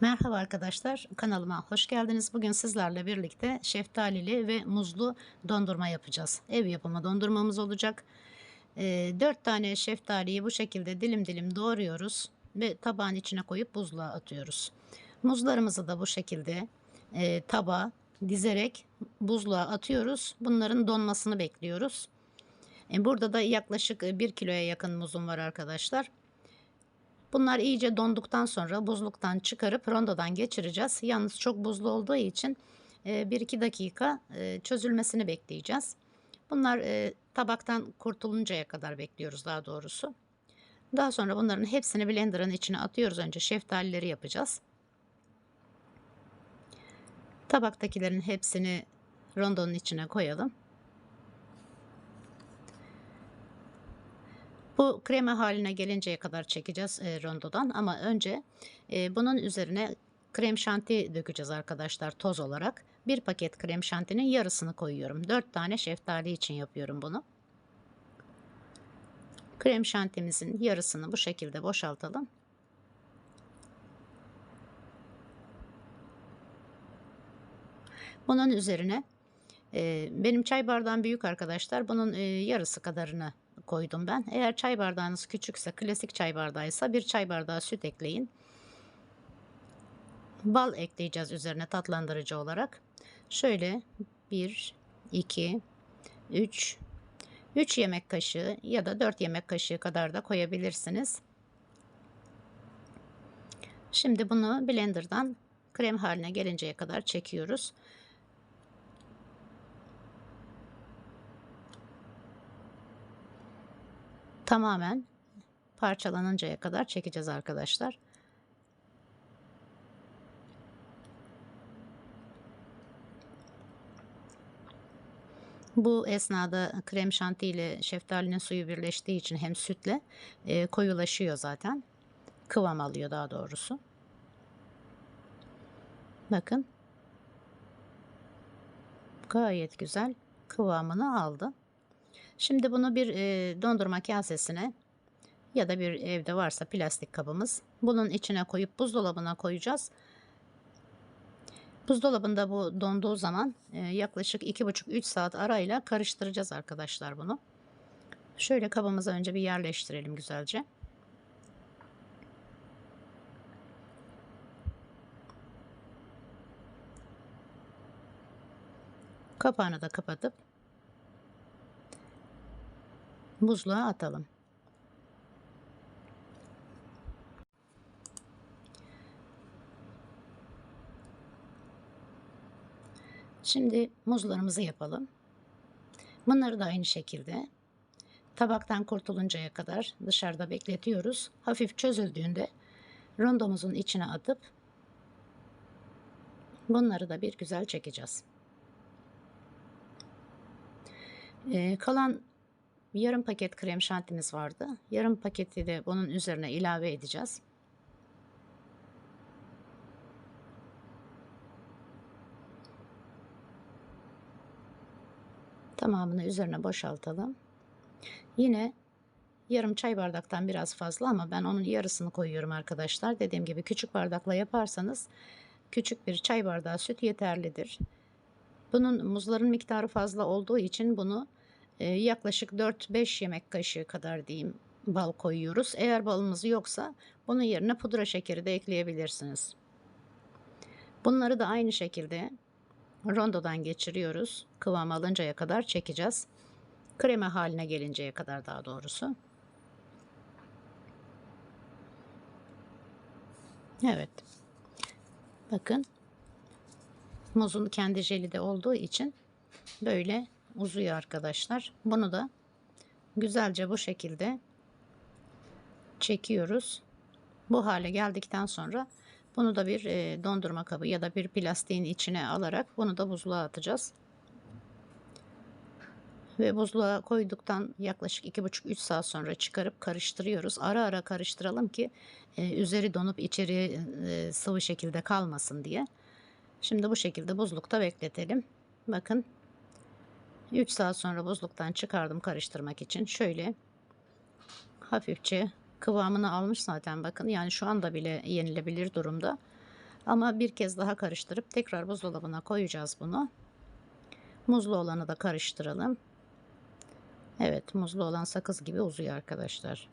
Merhaba arkadaşlar, kanalıma hoş geldiniz. Bugün sizlerle birlikte şeftalili ve muzlu dondurma yapacağız. Ev yapımı dondurmamız olacak. 4 tane şeftaliyi bu şekilde dilim dilim doğruyoruz ve tabağın içine koyup buzluğa atıyoruz. Muzlarımızı da bu şekilde e, tabağa dizerek buzluğa atıyoruz. Bunların donmasını bekliyoruz. E, burada da yaklaşık 1 kiloya yakın muzum var arkadaşlar. Bunlar iyice donduktan sonra buzluktan çıkarıp rondodan geçireceğiz. Yalnız çok buzlu olduğu için 1-2 dakika e, çözülmesini bekleyeceğiz. Bunlar e, tabaktan kurtuluncaya kadar bekliyoruz daha doğrusu. Daha sonra bunların hepsini blenderın içine atıyoruz. Önce şeftalileri yapacağız. Tabaktakilerin hepsini rondonun içine koyalım. Bu krema haline gelinceye kadar çekeceğiz e, rondodan ama önce e, bunun üzerine krem şanti dökeceğiz arkadaşlar toz olarak. Bir paket krem şantinin yarısını koyuyorum. 4 tane şeftali için yapıyorum bunu. Krem şantimizin yarısını bu şekilde boşaltalım. Bunun üzerine e, benim çay bardağım büyük arkadaşlar. Bunun e, yarısı kadarını koydum ben. Eğer çay bardağınız küçükse, klasik çay bardağıysa bir çay bardağı süt ekleyin. Bal ekleyeceğiz üzerine tatlandırıcı olarak. Şöyle 1, 2, 3, 3 yemek kaşığı ya da 4 yemek kaşığı kadar da koyabilirsiniz. Şimdi bunu blenderdan krem haline gelinceye kadar çekiyoruz. Tamamen parçalanıncaya kadar çekeceğiz arkadaşlar. Bu esnada krem şanti ile şeftalinin suyu birleştiği için hem sütle e, koyulaşıyor zaten. Kıvam alıyor daha doğrusu. Bakın. Gayet güzel kıvamını aldı. Şimdi bunu bir e, dondurma kasesine ya da bir evde varsa plastik kabımız bunun içine koyup buzdolabına koyacağız. Buzdolabında bu donduğu zaman e, yaklaşık 2,5-3 saat arayla karıştıracağız arkadaşlar bunu. Şöyle kabımıza önce bir yerleştirelim güzelce. Kapağını da kapatıp buzluğa atalım. Şimdi muzlarımızı yapalım. Bunları da aynı şekilde tabaktan kurtuluncaya kadar dışarıda bekletiyoruz. Hafif çözüldüğünde rondomuzun içine atıp bunları da bir güzel çekeceğiz. Ee, kalan yarım paket krem şantimiz vardı. Yarım paketi de bunun üzerine ilave edeceğiz. Tamamını üzerine boşaltalım. Yine yarım çay bardaktan biraz fazla ama ben onun yarısını koyuyorum arkadaşlar. Dediğim gibi küçük bardakla yaparsanız küçük bir çay bardağı süt yeterlidir. Bunun muzların miktarı fazla olduğu için bunu yaklaşık 4-5 yemek kaşığı kadar diyeyim bal koyuyoruz. Eğer balımız yoksa bunun yerine pudra şekeri de ekleyebilirsiniz. Bunları da aynı şekilde rondodan geçiriyoruz. Kıvam alıncaya kadar çekeceğiz. Kreme haline gelinceye kadar daha doğrusu. Evet. Bakın. Muzun kendi jeli de olduğu için böyle uzuyor arkadaşlar. Bunu da güzelce bu şekilde çekiyoruz. Bu hale geldikten sonra bunu da bir e, dondurma kabı ya da bir plastiğin içine alarak bunu da buzluğa atacağız. Ve buzluğa koyduktan yaklaşık 2,5-3 saat sonra çıkarıp karıştırıyoruz. Ara ara karıştıralım ki e, üzeri donup içeri e, sıvı şekilde kalmasın diye. Şimdi bu şekilde buzlukta bekletelim. Bakın 3 saat sonra buzluktan çıkardım karıştırmak için. Şöyle hafifçe kıvamını almış zaten bakın. Yani şu anda bile yenilebilir durumda. Ama bir kez daha karıştırıp tekrar buzdolabına koyacağız bunu. Muzlu olanı da karıştıralım. Evet muzlu olan sakız gibi uzuyor arkadaşlar.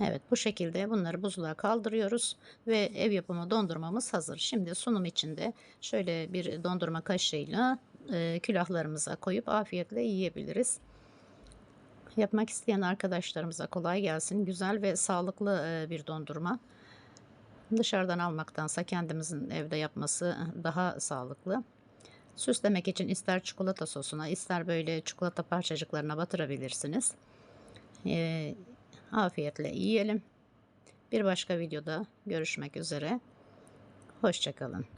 Evet bu şekilde bunları buzluğa kaldırıyoruz ve ev yapımı dondurmamız hazır. Şimdi sunum içinde şöyle bir dondurma kaşığıyla e, külahlarımıza koyup afiyetle yiyebiliriz. Yapmak isteyen arkadaşlarımıza kolay gelsin. Güzel ve sağlıklı e, bir dondurma. Dışarıdan almaktansa kendimizin evde yapması daha sağlıklı. Süslemek için ister çikolata sosuna ister böyle çikolata parçacıklarına batırabilirsiniz. Ee, afiyetle yiyelim. Bir başka videoda görüşmek üzere. Hoşçakalın.